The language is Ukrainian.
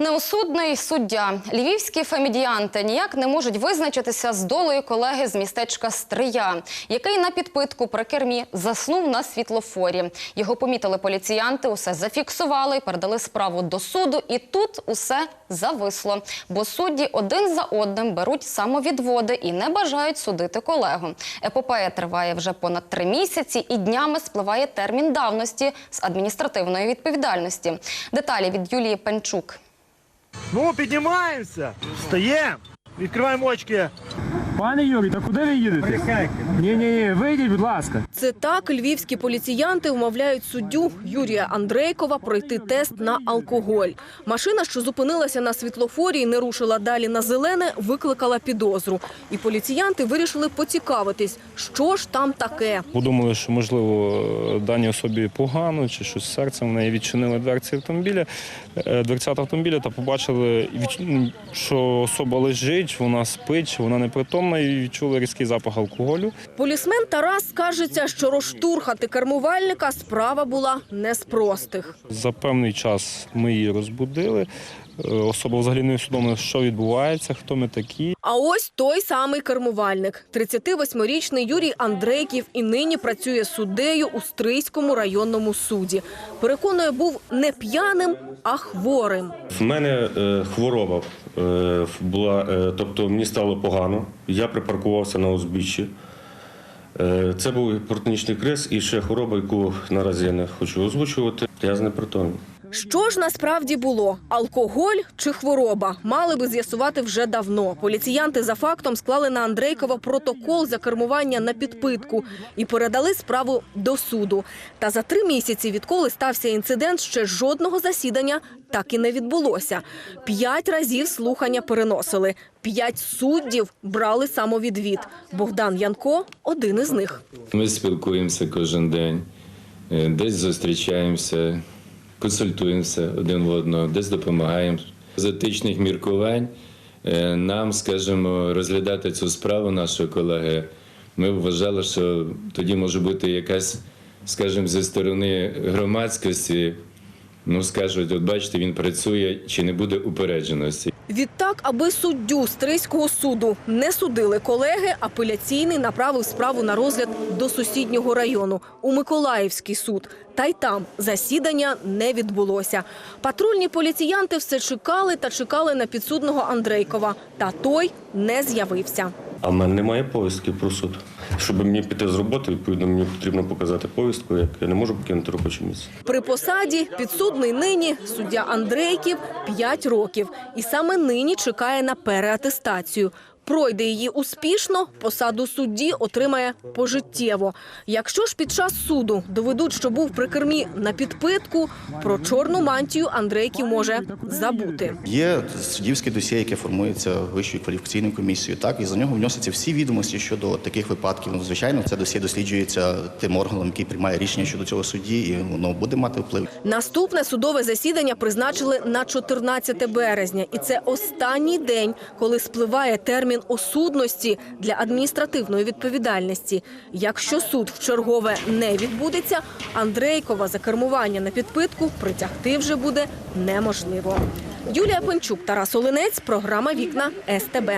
Неосудний суддя. Львівські фемідіанти ніяк не можуть визначитися з долею колеги з містечка Стрия, який на підпитку при кермі заснув на світлофорі. Його помітили поліціянти, усе зафіксували, передали справу до суду, і тут усе зависло. Бо судді один за одним беруть самовідводи і не бажають судити колегу. Епопея триває вже понад три місяці, і днями спливає термін давності з адміністративної відповідальності. Деталі від Юлії Пенчук. Ну, піднімаємося. Встаємо. Відкриваємо очки. Пане Юрій, та куди ви їдете? Ні, ні, ні, вийдіть, будь ласка. Це так львівські поліціянти умовляють суддю Юрія Андрейкова пройти тест на алкоголь. Машина, що зупинилася на світлофорі і не рушила далі на зелене, викликала підозру. І поліціянти вирішили поцікавитись, що ж там таке. Подумали, що можливо даній особі погано чи щось з серцем. В неї відчинили дверці автомобіля, е, дверцята автомобіля та побачили, що особа лежить, вона спить, вона непритомна і відчули різкий запах алкоголю. Полісмен Тарас скажеться, що розштурхати кермувальника справа була не з простих. За певний час ми її розбудили. Е, Особа взагалі не усвідомила, що відбувається, хто ми такі. А ось той самий кермувальник. 38-річний Юрій Андрейків і нині працює суддею у Стрийському районному суді. Переконує, був не п'яним, а хворим. В мене е, хвороба е, була, е, тобто мені стало погано. Я припаркувався на узбіччі. Е, це був гіпертонічний криз і ще хвороба, яку наразі я не хочу озвучувати. Я знепритомний. Що ж насправді було? Алкоголь чи хвороба? Мали би з'ясувати вже давно. Поліціянти за фактом склали на Андрейкова протокол за кермування на підпитку і передали справу до суду. Та за три місяці, відколи стався інцидент, ще жодного засідання так і не відбулося. П'ять разів слухання переносили. П'ять суддів брали самовідвід. Богдан Янко один із них. Ми спілкуємося кожен день, е, десь зустрічаємося, консультуємося один в одного, десь допомагаємо. З етичних міркувань е, нам, скажімо, розглядати цю справу нашого колеги. Ми вважали, що тоді може бути якась, скажімо, зі сторони громадськості. Ну, скажуть, от бачите, він працює, чи не буде упередженості. Відтак, аби суддю Стрийського суду не судили колеги, апеляційний направив справу на розгляд до сусіднього району у Миколаївський суд. Та й там засідання не відбулося. Патрульні поліціянти все чекали та чекали на підсудного Андрейкова. Та той не з'явився. А в мене немає повістки про суд. Щоб мені піти з роботи, відповідно, мені потрібно показати повістку, як я не можу покинути робоче місце. При посаді підсудний нині суддя Андрейків 5 років. І саме нині чекає на переатестацію. Пройде її успішно, посаду судді отримає пожиттєво. Якщо ж під час суду доведуть, що був при кермі на підпитку, про чорну мантію Андрейків може забути. Є суддівське досьє, яке формується вищою кваліфікаційною комісією. Так і за нього вносяться всі відомості щодо таких випадків. Ну, звичайно, це досьє досліджується тим органом, який приймає рішення щодо цього судді, і воно буде мати вплив. Наступне судове засідання призначили на 14 березня, і це останній день, коли спливає термін осудності для адміністративної відповідальності. Якщо суд в чергове не відбудеться, Андрейкова за кермування на підпитку притягти вже буде неможливо. Юлія Пенчук, Тарас Олинець, програма Вікна СТБ.